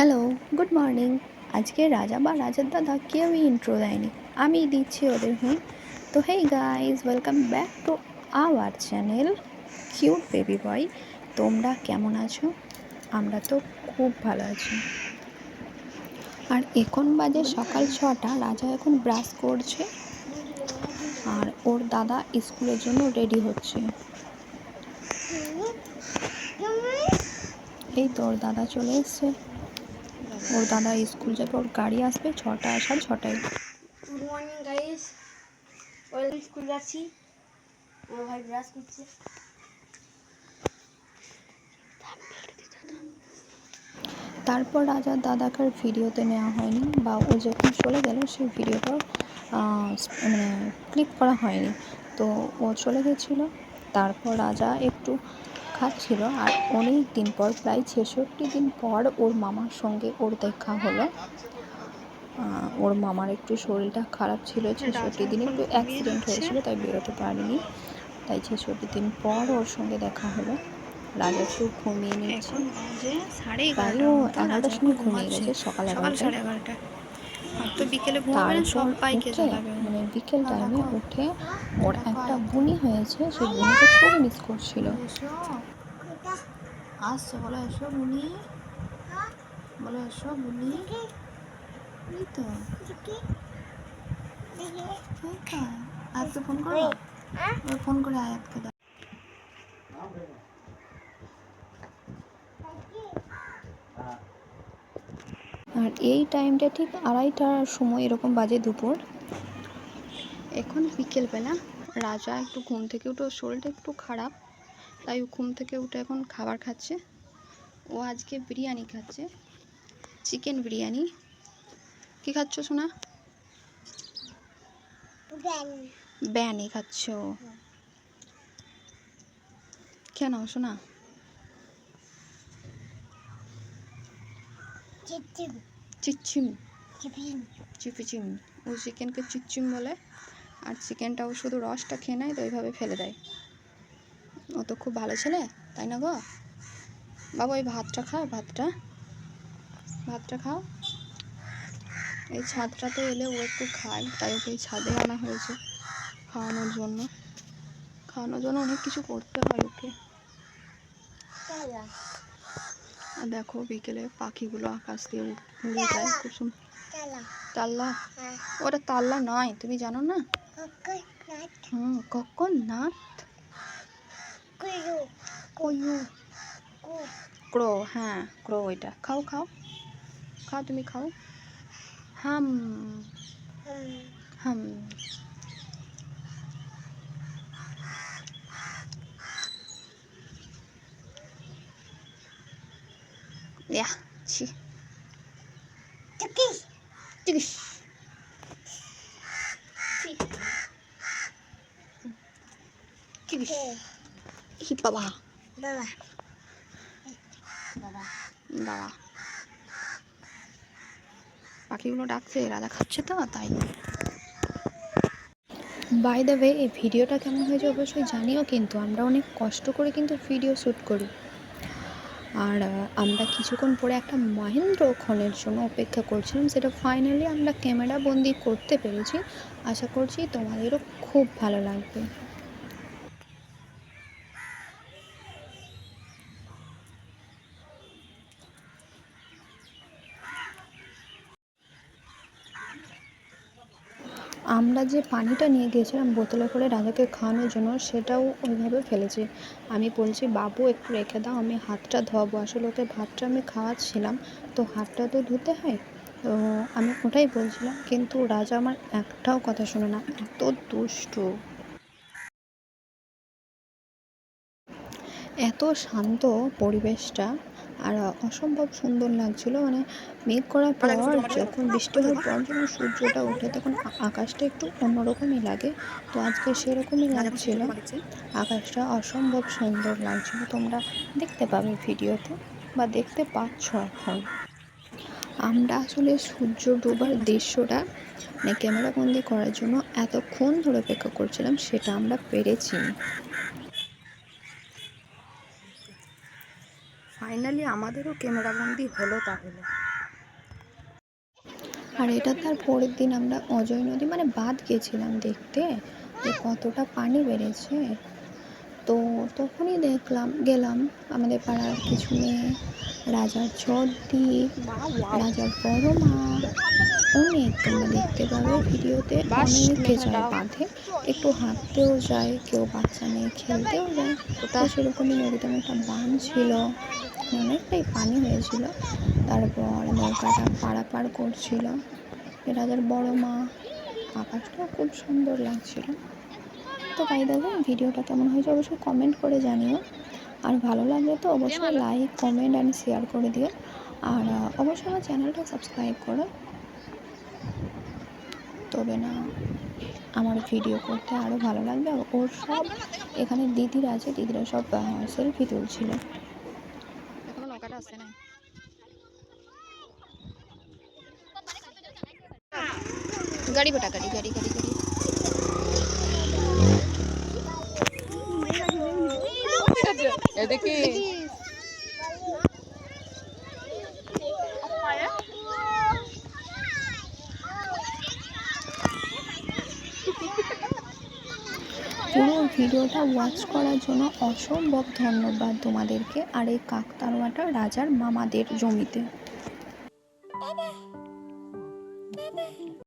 Hello good morning আজকে রাজা বা রাজার দাদা কেউই ইন্ট্রো দেয়নি। আমি দিচ্ছি ওদের হুঁ তো hey guys welcome back to our channel cute baby boy তোমরা কেমন আছো? আমরা তো খুব ভালো আছি। আর এখন বাজে সকাল ছটা, রাজা এখন ব্রাশ করছে। আর ওর দাদা স্কুলের জন্য রেডি হচ্ছে। এই তোর দাদা চলে এসছে। ওর দাদা স্কুল যাবে ওর গাড়ি আসবে ছটা সাড়ে ছটায়। Good morning guys welcome school যাচ্ছি আমার ভাই ব্রাশ করছে। তারপর রাজার দাদাকে আর ভিডিওতে নেওয়া হয়নি বা ও যখন চলে গেল সেই ভিডিওটা মানে ক্লিক করা হয়নি। তো ও চলে গেছিল। তারপর রাজা একটু খাচ্ছিল আর অনেক দিন পর প্রায় ছেষট্টি দিন পর ওর মামার সঙ্গে ওর দেখা হলো। ওর মামার একটু শরীরটা খারাপ ছিল ছেষট্টি দিন একটু অ্যাক্সিডেন্ট হয়েছিল তাই বেরোতে পারিনি। তাই ছেষট্টি দিন পর ওর সঙ্গে দেখা হলো। রাজা একটু ঘুমিয়ে নিয়েছে। প্রায় ও এগারোটার সময় ঘুমিয়ে গেছে সকাল এগারোটা তো বিকেলে ঘুমাবে না মানে বিকেল হ্যাঁ, টাইমে উঠে ওর একটা বুনি হয়েছে সেই বুনিকে খুব মিস করছিল। আসছে বলো এসো বুনি। বলো এসো বুনি। এই তো। তো। ফোন করো? ফোন করে আয়াতকে দাও। আর এই টাইমটা ঠিক আড়াইটার সময় এরকম বাজে দুপুর। এখন বিকেলবেলা রাজা একটু ঘুম থেকে উঠে শরীরটা একটু খারাপ তাই ঘুম থেকে উঠে এখন খাবার খাচ্ছে। ও আজকে বিরিয়ানি খাচ্ছে চিকেন বিরিয়ানি। কি খাচ্ছ সোনা? ব্যানি খাচ্ছ? কেন সোনা। চিচ্ছিম চিপিচিম। ও চিকেনকে চিচ্চিম বলে আর চিকেনটাও শুধু রসটা খেয়ে নেয় তো ওইভাবে ফেলে দেয়। ও তো খুব ভালো ছেলে তাই না গো? বাবু ওই ভাতটা খাও ভাতটা। ভাতটা খাও। এই ছাদটা তো এলে ও একটু খায় তাই ওকে এই ছাদে আনা হয়েছে খাওয়ানোর জন্য। খাওয়ানোর জন্য অনেক কিছু করতে হয় ওকে। আর দেখো বিকেলে পাখিগুলো আকাশ দিয়ে উড়ে যায় খুব সুন্দর তাল্লা? ওটা তাল্লা নয় তুমি জানো না? হুম কখন নাথ ক্রো হ্যাঁ ক্রো ওইটা। খাও খাও। খাও তুমি খাও। হাম। হাম। ইয়া ছি চিকিস চিকিস হি বাবা দাঁড়া পাখিগুলো ডাকছে রাজা খাচ্ছে তো তাই বাই দ্য ওয়ে এই ভিডিওটা কেমন হয়েছে অবশ্যই জানিও কিন্তু আমরা অনেক কষ্ট করে কিন্তু ভিডিও শ্যুট করি আর আমরা কিছুক্ষণ পরে একটা মহেন্দ্রক্ষণের জন্য অপেক্ষা করছিলাম। সেটা ফাইনালি আমরা ক্যামেরা বন্দি করতে পেরেছি। আশা করছি তোমাদেরও খুব ভালো লাগবে। আমরা যে পানিটা নিয়ে গিয়েছিলাম বোতলে করে রাজাকে খাওয়ানোর জন্য, সেটাও ওইভাবে ফেলেছে। আমি বলছি, বাবু, একটু রেখে দাও, আমি হাতটা ধোয়াবো। আসলে ওকে ভাতটা আমি খাওয়াচ্ছিলাম, তো হাতটা তো ধুতে হয়। তো আমি ওটাই বলছিলাম, কিন্তু রাজা আমার একটাও কথা শোনে না, এত দুষ্টু। এত শান্ত পরিবেশটা। আর অসম্ভব সুন্দর লাগছিল। মানে মেঘ করার পর যখন বৃষ্টি হওয়ার পর যখন সূর্যটা ওঠে তখন আকাশটা একটু অন্যরকমই লাগে। তো আজকে সেরকমই লাগছিল। আকাশটা অসম্ভব সুন্দর লাগছিল। তোমরা দেখতে পাবে ভিডিওতে বা দেখতে পাচ্ছ এখন। আমরা আসলে সূর্য ডোবার দৃশ্যটা মানে ক্যামেরাবন্দি করার জন্য এতক্ষণ ধরে অপেক্ষা করছিলাম সেটা আমরা পেরেছি। ফাইনালি আমাদেরও ক্যামেরাবন্দি হলো তাহলে। আর এটা তার পরের দিন আমরা অজয় নদী মানে বাদ গেছিলাম দেখতে কতটা পানি বেড়েছে। তো তখনই দেখলাম, গেলাম আমাদের পাড়ার কিছু মেয়ে রাজার চর্দি রাজার বড় মা অনেক তোমরা দেখতে পাবে ভিডিওতে। অনেকে যায় বাঁধে, একটু হাঁটতেও যায়, কেউ বাচ্চা নিয়ে খেলতেও যায়। তো সেরকমই নদীতে একটা বান ছিল, অনেকটাই পানি হয়েছিল। তারপর নৌকাটা পারাপার করছিল। রাজার বড় মা আকাশটাও খুব সুন্দর লাগছিল। তো তাই দেখো ভিডিওটা কেমন হয়েছে অবশ্যই কমেন্ট করে জানিও। আর ভালো লাগলে তো অবশ্যই লাইক কমেন্ট অ্যান্ড শেয়ার করে দিও। আর অবশ্যই আমার চ্যানেলটা সাবস্ক্রাইব করো। তবে না আমার ভিডিও করতে আরও ভালো লাগবে। ওর সব এখানে দিদিরা আছে দিদিরা সব সেলফি তুলছিল। এখনও নৌকাটা আসছে না। গাড়ি বেটা গাড়ি গাড়ি গাড়ি গাড়ি। এদিকে পুরো ভিডিওটা ওয়াচ করার জন্য অসম্ভব ধন্যবাদ তোমাদেরকে আর এই কাকতারোয়াটা রাজার মামাদের জমিতে।